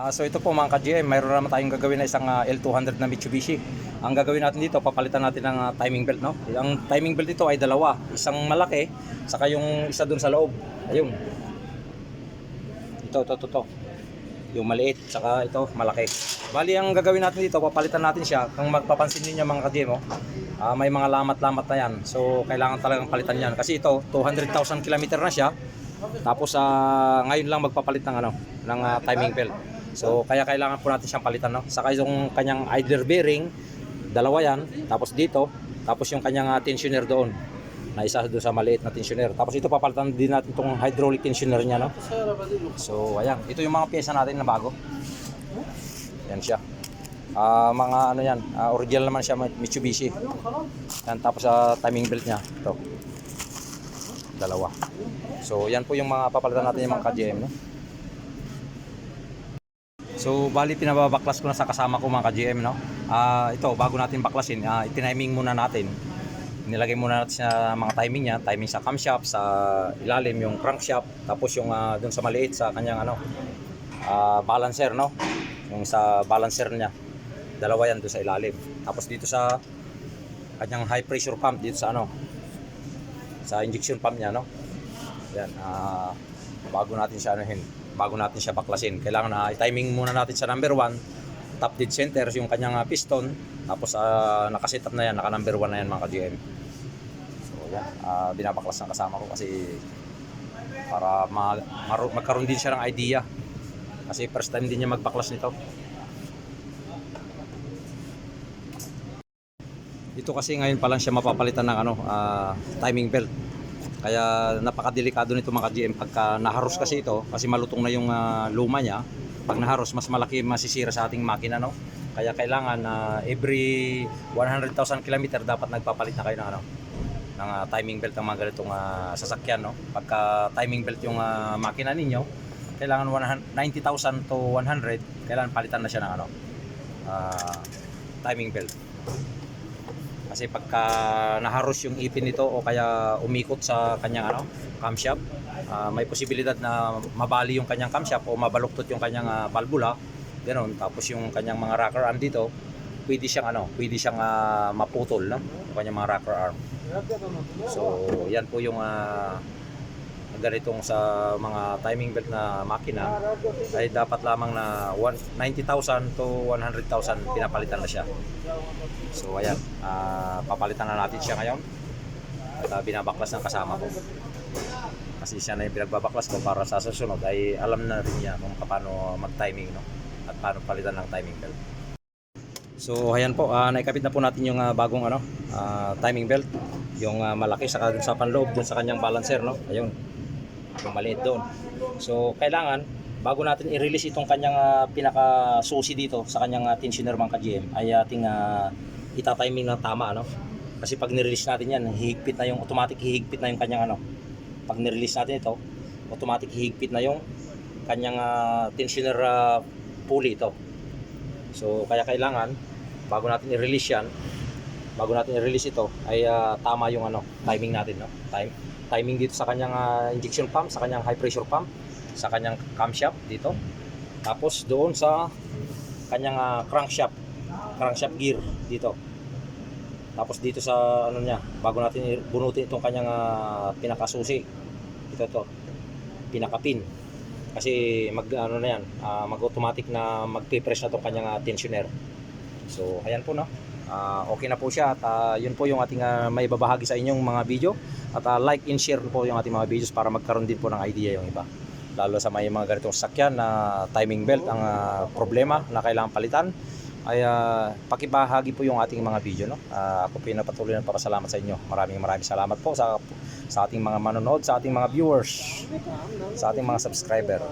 Ah, so ito po mga ka-GM, mayroon naman tayong gagawin na isang ah, L200 na Mitsubishi. Ang gagawin natin dito, papalitan natin ng ah, timing belt. No? Ang timing belt dito ay dalawa. Isang malaki, saka yung isa dun sa loob. Ayun. Ito, ito, ito, ito. Yung maliit, saka ito, malaki. Bali, ang gagawin natin dito, papalitan natin siya. Kung magpapansin niyo mga ka-GM, oh, ah, may mga lamat-lamat na yan. So, kailangan talagang palitan yan. Kasi ito, 200,000 kilometer na siya. Tapos ah, ngayon lang magpapalit ng ano, ng ah, timing belt. So kaya kailangan po natin siyang palitan no. Saka yung kanyang idler bearing, dalawa yan, tapos dito, tapos yung kanyang ah, tensioner doon. Na isa doon sa maliit na tensioner. Tapos ito papalitan din natin itong hydraulic tensioner niya no. So ayan, ito yung mga pyesa natin na bago. Yan siya. Ah, mga ano yan, ah, original naman siya Mitsubishi. Yan tapos sa timing belt niya, ito. Dalawa. So yan po yung mga papalitan natin yung mga ka-GM no. So bali pinababaklas ko na sa kasama ko mga ka-GM no. Ah ito bago natin baklasin, ah itiniming muna natin. Nilagay muna natin sa mga timing niya, timing sa camshaft, sa ilalim yung crankshaft, tapos yung ah, dun sa maliit sa kanyang ano ah, balancer no. Yung sa balancer niya. Dalawa yan doon sa ilalim. Tapos dito sa kanyang high pressure pump dito sa ano sa injection pump niya no. Yan ah bago natin siya anuhin, bago natin siya baklasin. Kailangan na timing muna natin sa number 1, top dead center yung kanyang ah, piston, tapos uh, nakaset up na yan, naka number 1 na yan mga ka-GM. So yan, ah, binabaklas ng kasama ko kasi para ma magkaroon din siya ng idea. Kasi first time din niya magbaklas nito. Ito kasi ngayon pa lang siya mapapalitan ng ano, ah, timing belt. Kaya napakadelikado nito mga GM pagka naharos kasi ito kasi malutong na yung ah, luma niya. Pag naharos mas malaki masisira sa ating makina no. Kaya kailangan na every 100,000 km dapat nagpapalit na kayo ng ano ng ah, timing belt ng mga ganitong ah, sasakyan no. Pagka timing belt yung ah, makina ninyo, kailangan 100 90,000 to 100, kailangan palitan na siya ng ano ah, timing belt. Kasi pagka naharos yung ipin nito o kaya umikot sa kanyang ano, camshaft, ah, may posibilidad na mabali yung kanyang camshaft o mabaluktot yung kanyang ah, valvula. Ganon. Tapos yung kanyang mga rocker arm dito, pwede siyang ano, pwede siyang ah, maputol, no? Yung kanyang mga rocker arm. So, yan po yung ah, ganitong sa mga timing belt na makina ay dapat lamang na one- 90,000 to 100,000 pinapalitan na siya. So ayan, ah, papalitan na natin siya ngayon. At ah, binabaklas ng kasama ko. Kasi siya na yung pinagbabaklas ko para sa susunod ay alam na rin niya kung paano mag-timing no? at paano palitan ng timing belt. So ayan po, ah, naikabit na po natin yung ah, bagong ano, ah, timing belt. Yung ah, malaki sa, sa panloob dun sa kanyang balancer. No? Ayun, yung doon. So kailangan bago natin i-release itong kanyang ah, pinaka-susi dito sa kanyang uh, tensioner mga ka-GM ay ating uh, itatiming ng tama ano. Kasi pag ni-release natin yan, hihigpit na yung automatic hihigpit na yung kanyang ano. Pag ni-release natin ito, automatic hihigpit na yung kanyang ah, tensioner ah, pulley ito. So kaya kailangan bago natin i-release yan, bago natin i-release ito ay ah, tama yung ano, timing natin no. Time timing dito sa kanyang ah, injection pump, sa kanyang high pressure pump, sa kanyang camshaft dito. Tapos doon sa kanyang ah, crankshaft, crankshaft gear dito. Tapos dito sa ano niya, bago natin bunutin itong kanyang ah, pinakasusi. Ito to. Pinakapin. Kasi mag ano na yan, ah, mag-automatic na magpe-press na itong kanyang ah, tensioner. So, ayan po no. Ah, okay na po siya at ah, yun po yung ating uh, may babahagi sa inyong mga video. At ah, like and share po yung ating mga videos para magkaroon din po ng idea yung iba. Lalo sa may mga ganitong sakyan na timing belt ang ah, problema na kailangan palitan. Ay ah, pakibahagi po yung ating mga video no? Ah, ako po yung patuloy na papasalamat sa inyo. Maraming maraming salamat po sa sa ating mga manonood sa ating mga viewers sa ating mga subscriber